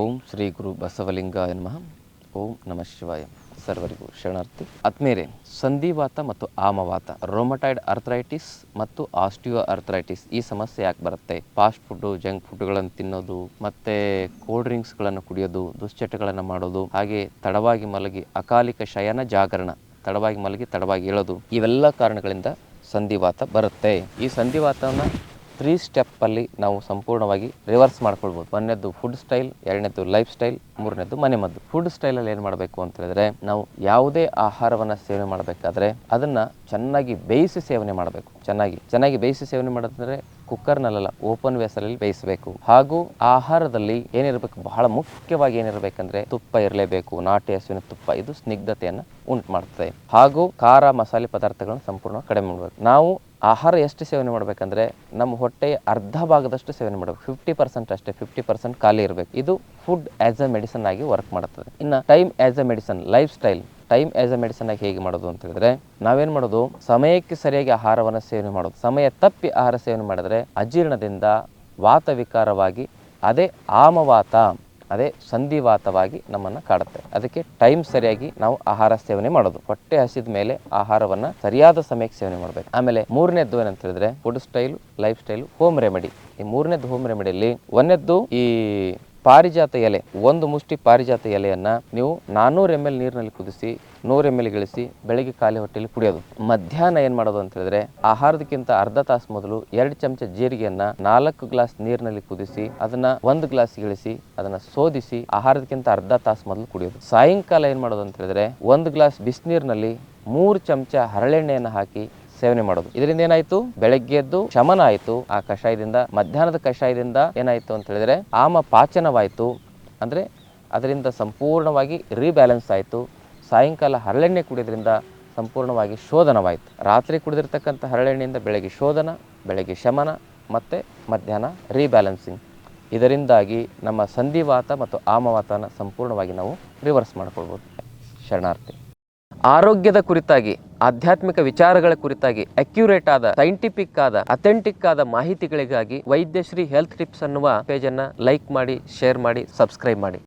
ಓಂ ಶ್ರೀ ಗುರು ಬಸವಲಿಂಗಾಯ ನಮಃ. ಓಂ ನಮಃ ಶಿವಾಯ. ಸರ್ವರಿಗೂ ಶರಣಾರ್ಥಿ. ಆತ್ಮೇರೆ ಸಂಧಿವಾತ ಮತ್ತು ಆಮವಾತ, ರೋಮಟೈಡ್ ಅರ್ಥರೈಟಿಸ್ ಮತ್ತು ಆಸ್ಟಿಯೋ ಅರ್ಥರೈಟಿಸ್ ಈ ಸಮಸ್ಯೆ ಯಾಕೆ ಬರುತ್ತೆ? ಫಾಸ್ಟ್ ಫುಡ್ ಜಂಕ್ ಫುಡ್ಗಳನ್ನು ತಿನ್ನೋದು, ಮತ್ತೆ ಕೋಲ್ಡ್ ಡ್ರಿಂಕ್ಸ್ಗಳನ್ನು ಕುಡಿಯೋದು, ದುಶ್ಚಟಗಳನ್ನು ಮಾಡೋದು, ಹಾಗೆ ತಡವಾಗಿ ಮಲಗಿ ಅಕಾಲಿಕ ಶಯನ ಜಾಗರಣ, ತಡವಾಗಿ ಮಲಗಿ ತಡವಾಗಿ ಏಳೋದು ಇವೆಲ್ಲ ಕಾರಣಗಳಿಂದ ಸಂಧಿವಾತ ಬರುತ್ತೆ. ಈ ಸಂಧಿವಾತವನ್ನು ತ್ರೀ ಸ್ಟೆಪ್ಪಲ್ಲಿ ನಾವು ಸಂಪೂರ್ಣವಾಗಿ ರಿವರ್ಸ್ ಮಾಡ್ಕೊಳ್ಬೋದು. ಒಂದನೇದು ಫುಡ್ ಸ್ಟೈಲ್ ಎರಡನೇದು ಲೈಫ್ ಸ್ಟೈಲ್ ಮೂರನೇದು ಮನೆ ಮದ್ದು ಫುಡ್ ಸ್ಟೈಲಲ್ಲಿ ಏನು ಮಾಡಬೇಕು ಅಂತ ಹೇಳಿದ್ರೆ, ನಾವು ಯಾವುದೇ ಆಹಾರವನ್ನು ಸೇವನೆ ಮಾಡಬೇಕಾದ್ರೆ ಅದನ್ನು ಚೆನ್ನಾಗಿ ಬೇಯಿಸಿ ಸೇವನೆ ಮಾಡಬೇಕು. ಚೆನ್ನಾಗಿ. ಚೆನ್ನಾಗಿ ಬೇಯಿಸಿ ಸೇವನೆ ಮಾಡೋದಂದ್ರೆ ಕುಕ್ಕರ್ನಲ್ಲ ಓಪನ್ ವೇಸಲಲ್ಲಿ ಬೇಯಿಸಬೇಕು. ಹಾಗೂ ಆಹಾರದಲ್ಲಿ ಏನಿರಬೇಕು, ಬಹಳ ಮುಖ್ಯವಾಗಿ ಏನಿರಬೇಕಂದ್ರೆ ತುಪ್ಪ ಇರಲೇಬೇಕು. ನಾಟಿ ಹಸುವಿನ ತುಪ್ಪ, ಇದು ಸ್ನಿಗ್ಧತೆಯನ್ನು ಉಂಟು ಮಾಡ್ತದೆ. ಹಾಗೂ ಖಾರ ಮಸಾಲೆ ಪದಾರ್ಥಗಳನ್ನು ಸಂಪೂರ್ಣ ಕಡಿಮೆ ಮಾಡಬೇಕು. ನಾವು ಆಹಾರ ಎಷ್ಟು ಸೇವನೆ ಮಾಡಬೇಕಂದ್ರೆ ನಮ್ಮ ಹೊಟ್ಟೆಯ ಅರ್ಧ ಭಾಗದಷ್ಟು ಸೇವನೆ ಮಾಡಬೇಕು. ಫಿಫ್ಟಿ ಪರ್ಸೆಂಟ್ ಅಷ್ಟೇ ಫಿಫ್ಟಿ ಪರ್ಸೆಂಟ್ ಖಾಲಿ ಇರಬೇಕು. ಇದು ಫುಡ್ ಆಸ್ ಅ ಮೆಡಿಸನ್ ಆಗಿ ವರ್ಕ್ ಮಾಡುತ್ತದೆ ಇನ್ನು time as a medicine lifestyle time as a medicine ಆಗಿ ಹೇಗೆ ಮಾಡೋದು ಅಂತ ಹೇಳಿದ್ರೆ, ನಾವೇನು ಮಾಡೋದು? ಸಮಯಕ್ಕೆ ಸರಿಯಾಗಿ ಆಹಾರವನ್ನು ಸೇವನೆ ಮಾಡೋದು. ಸಮಯ ತಪ್ಪಿ ಆಹಾರ ಸೇವನೆ ಮಾಡಿದ್ರೆ ಅಜೀರ್ಣದಿಂದ ವಾತ ವಿಕಾರವಾಗಿ ಅದೇ ಆಮವಾತ, ಅದೇ ಸಂಧಿವಾತವಾಗಿ ನಮ್ಮನ್ನು ಕಾಡುತ್ತೆ. ಅದಕ್ಕೆ ಟೈಮ್ ಸರಿಯಾಗಿ ನಾವು ಆಹಾರ ಸೇವನೆ ಮಾಡೋದು. ಹೊಟ್ಟೆ ಹಸಿದ ಮೇಲೆ ಆಹಾರವನ್ನು ಸರಿಯಾದ ಸಮಯಕ್ಕೆ ಸೇವನೆ ಮಾಡಬೇಕು. ಆಮೇಲೆ ಮೂರನೇದ್ದು ಏನಂತ ಹೇಳಿದ್ರೆ food style lifestyle home remedy ಈ ಮೂರನೇದ್ದು ಹೋಮ್ ರೆಮಿಡಿಯಲ್ಲಿ ಒಂದನೇದ್ದು ಈ ಪಾರಿಜಾತ ಎಲೆ, ಒಂದು ಮುಷ್ಟಿ ಪಾರಿಜಾತ ಎಲೆಯನ್ನು ನೀವು ನಾನ್ನೂರು ಎಂ ಎಲ್ ನೀರಿನಲ್ಲಿ ಕುದಿಸಿ, ನೂರು ಎಂ ಎಲ್ ಗಿಳಿಸಿ ಬೆಳಗ್ಗೆ ಖಾಲಿ ಹೊಟ್ಟೆಯಲ್ಲಿ ಕುಡಿಯೋದು ಮಧ್ಯಾಹ್ನ ಏನು ಮಾಡೋದು ಅಂತ ಹೇಳಿದ್ರೆ, ಆಹಾರದಕ್ಕಿಂತ ಅರ್ಧ ತಾಸು ಮೊದಲು ಎರಡು ಚಮಚ ಜೀರಿಗೆಯನ್ನ ನಾಲ್ಕು ಗ್ಲಾಸ್ ನೀರಿನಲ್ಲಿ ಕುದಿಸಿ, ಅದನ್ನ ಒಂದು ಗ್ಲಾಸ್ ಇಳಿಸಿ ಅದನ್ನ ಸೋದಿಸಿ, ಆಹಾರದಕ್ಕಿಂತ ಅರ್ಧ ತಾಸು ಮೊದಲು ಕುಡಿಯೋದು. ಸಾಯಂಕಾಲ ಏನು ಮಾಡೋದು ಅಂತ ಹೇಳಿದ್ರೆ, ಒಂದು ಗ್ಲಾಸ್ ಬಿಸಿನೀರಿನಲ್ಲಿ ಮೂರು ಚಮಚ ಹರಳೆಣ್ಣೆಯನ್ನು ಹಾಕಿ ಸೇವನೆ ಮಾಡೋದು. ಇದರಿಂದ ಏನಾಯ್ತು? ಬೆಳಗ್ಗೆ ಎದ್ದು ಶಮನ ಆಯಿತು. ಆ ಕಷಾಯದಿಂದ, ಮಧ್ಯಾಹ್ನದ ಕಷಾಯದಿಂದ ಏನಾಯ್ತು ಅಂತ ಹೇಳಿದ್ರೆ, ಆಮ ಪಾಚನವಾಯಿತು. ಅಂದ್ರೆ ಅದರಿಂದ ಸಂಪೂರ್ಣವಾಗಿ ರೀಬ್ಯಾಲೆನ್ಸ್ ಆಯಿತು. ಸಾಯಂಕಾಲ ಹರಳೆಣ್ಣೆ ಕುಡಿಯೋದ್ರಿಂದ ಸಂಪೂರ್ಣವಾಗಿ ಶೋಧನವಾಯಿತು. ರಾತ್ರಿ ಕುಡಿದಿರ್ತಕ್ಕಂಥ ಹರಳೆಣ್ಣೆಯಿಂದ ಬೆಳಗ್ಗೆ ಶೋಧನ, ಬೆಳಗ್ಗೆ ಶಮನ, ಮತ್ತು ಮಧ್ಯಾಹ್ನ ರೀಬ್ಯಾಲೆನ್ಸಿಂಗ್ ಇದರಿಂದಾಗಿ ನಮ್ಮ ಸಂಧಿವಾತ ಮತ್ತು ಆಮವಾತನ ಸಂಪೂರ್ಣವಾಗಿ ನಾವು ರಿವರ್ಸ್ ಮಾಡ್ಕೊಳ್ಬೋದು. ಶರಣಾರ್ಥಿ. ಆರೋಗ್ಯದ ಕುರಿತಾಗಿ ಆಧ್ಯಾತ್ಮಿಕ ವಿಚಾರಗಳ ಕುರಿತಾಗಿ ಅಕ್ಯುರೇಟ್ ಆದ ಸೈಂಟಿಫಿಕ್ ಆದ ಅಥೆಂಟಿಕ್ ಆದ ಮಾಹಿತಿಗಳಿಗಾಗಿ ವೈದ್ಯಶ್ರೀ ಹೆಲ್ತ್ ಟಿಪ್ಸ್ ಅನ್ನುವ ಪೇಜನ್ನು ಲೈಕ್ ಮಾಡಿ ಶೇರ್ ಮಾಡಿ ಸಬ್ಸ್ಕ್ರೈಬ್ ಮಾಡಿ.